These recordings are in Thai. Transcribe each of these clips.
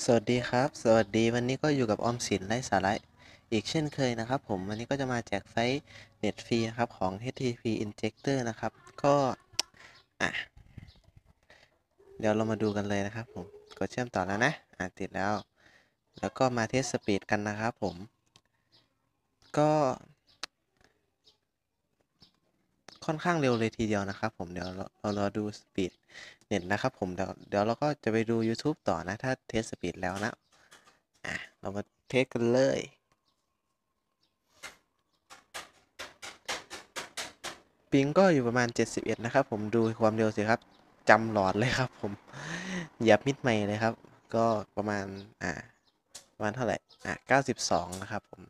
สวัสดีครับ สวัสดีวันนี้ก็อยู่กับออมสินไร้สาระอีกเช่นเคยนะครับ ผมวันนี้ก็จะมาแจกไฟเน็ตฟรีครับของ HTTP Injector นะครับ ก็อะเดี๋ยวเรามาดูกันเลยนะครับ ผมกดเชื่อมต่อแล้วนะอะติดแล้ว แล้วก็มาเทสสปีดกันนะครับ ผม ก็ ค่อนข้างเร็วเลยทีเดียวนะครับ ผมเดี๋ยวเราเรารอดูสปีดเน็ตนะครับผมเดี๋ยวเดี๋ยวเราก็จะไปดู YouTube ต่อนะ ถ้าเทสสปีดแล้วนะอะเรามาเทสกันเลยปิงก็อยู่ประมาณ 71 นะครับ ผมดูความเร็วสิครับจำหลอดเลยครับ ผมหยับมิดไม่เลยครับ ก็ประมาณอ่าประมาณเท่าไหร่อะ92 นะครับผม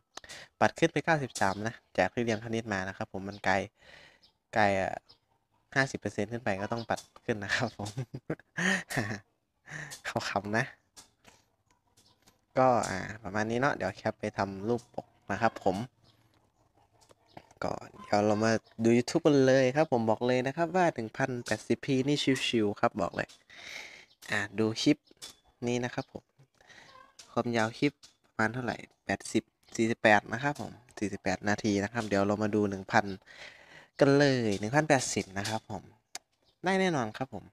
ปัดขึ้นไป 93 นะ จากที่เรียนคณิตมานะครับผมมันไกล ไกลอะห้าสิบเปอร์เซ็นขึ้นไปก็ต้องปัดขึ้นนะครับผมเขาขำนะ ก็อ่าประมาณนี้เนาะเดี๋ยวแคปไปทำรูปปกนะครับผมก่อนเดี๋ยวเรามาดู YouTube กันเลยครับ ผมบอกเลยนะครับว่า 1080p นี่ชิวๆครับบอกเลย อ่าดูคลิปนี้นะครับผม ความยาวคลิปประมาณเท่าไหร่ 80 48 นะครับผม 48 นาทีนะครับ เดี๋ยวเรามาดู 1,000 กันเลย1,080นะครับผม ได้แน่นอนครับผม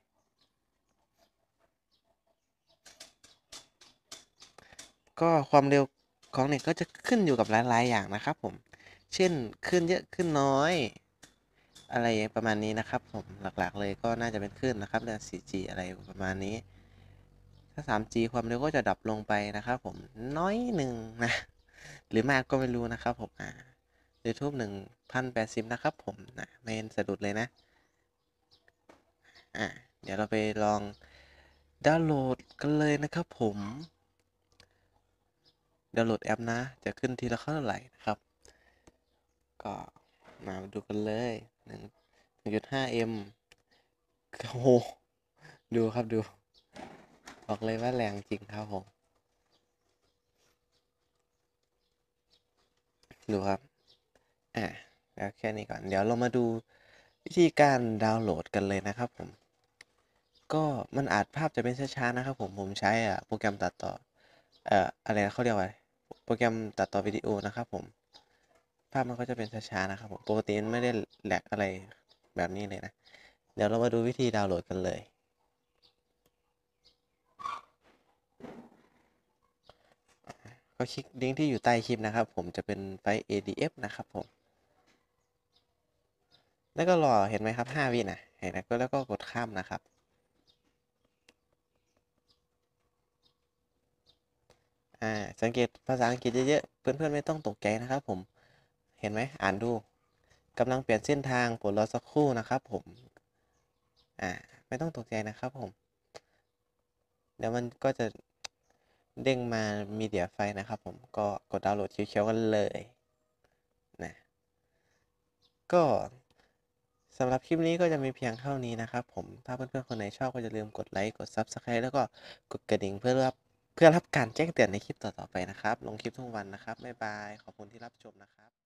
ก็ความเร็วของเน็ตก็จะขึ้นอยู่กับหลาย ๆ อย่างนะครับผม เช่นขึ้นเยอะขึ้นน้อย อะไรประมาณนี้นะครับผม หลัก ๆ เลยก็น่าจะเป็นขึ้นนะครับเรื่อง 4G อะไรประมาณนี้ ถ้า 3G ความเร็วก็จะดับลงไปนะครับผม น้อยหนึ่งนะ หรือมากก็ไม่รู้นะครับผมอ่า YouTube 1080 นะครับผมนะไม่เห็นสะดุดเลยนะ อะเดี๋ยวเราไปลองดาวน์โหลดกันเลยนะครับผมดาวน์โหลดแอปนะ จะขึ้นทีละเท่าไหร่นะครับ ก็มาดูกันเลยหนึ่งหนึ่งจุดห้าเอ็มโอ้โหดูครับดู บอกเลยว่าแรงจริงครับผม ดูครับ อะแล้วแค่นี้ก่อน เดี๋ยวเรามาดูวิธีการดาวน์โหลดกันเลยนะครับผม ก็มันอาจภาพจะเป็นช้าๆนะครับ ผมผมใช้อะโปรแกรมตัดต่อเอ่ออะไรนะเขาเรียกว่าโปรแกรมตัดต่อวิดีโอนะครับ ผม ภาพมันก็จะเป็นช้าๆนะครับผมปกติมันไม่ได้แหลกอะไรแบบนี้เลยนะ เดี๋ยวเรามาดูวิธีดาวน์โหลดกันเลยก็คลิกลิงก์ที่อยู่ใต้คลิปนะครับ ผมจะเป็นไฟล์ ADF นะครับผม แล้วก็รอเห็นไหมครับ5วินะเห็นไหมก็แล้วก็กดข้ามนะครับ อ่า สังเกตภาษาอังกฤษเยอะๆ เพื่อนๆไม่ต้องตกใจนะครับผม เห็นไหมอ่านดูกำลังเปลี่ยนเส้นทางปรดรอสักครู่นะครับผม อ่า ไม่ต้องตกใจนะครับผม เดี๋ยวมันก็จะเด้งมามีเดียไฟนะครับผมก็กดดาวน์โหลดเขียวๆกันเลยนะก็ สำหรับคลิปนี้ก็จะมีเพียงเท่านี้นะครับผม ถ้าเพื่อนๆคนไหนชอบก็อย่าลืมกดไลค์ กด Subscribe แล้วก็กดกระดิ่งเพื่อรับเพื่อรับการแจ้งเตือนในคลิปต่อๆไปนะครับ ลงคลิปทุกวันนะครับ บ๊ายบาย ขอบคุณที่รับชมนะครับ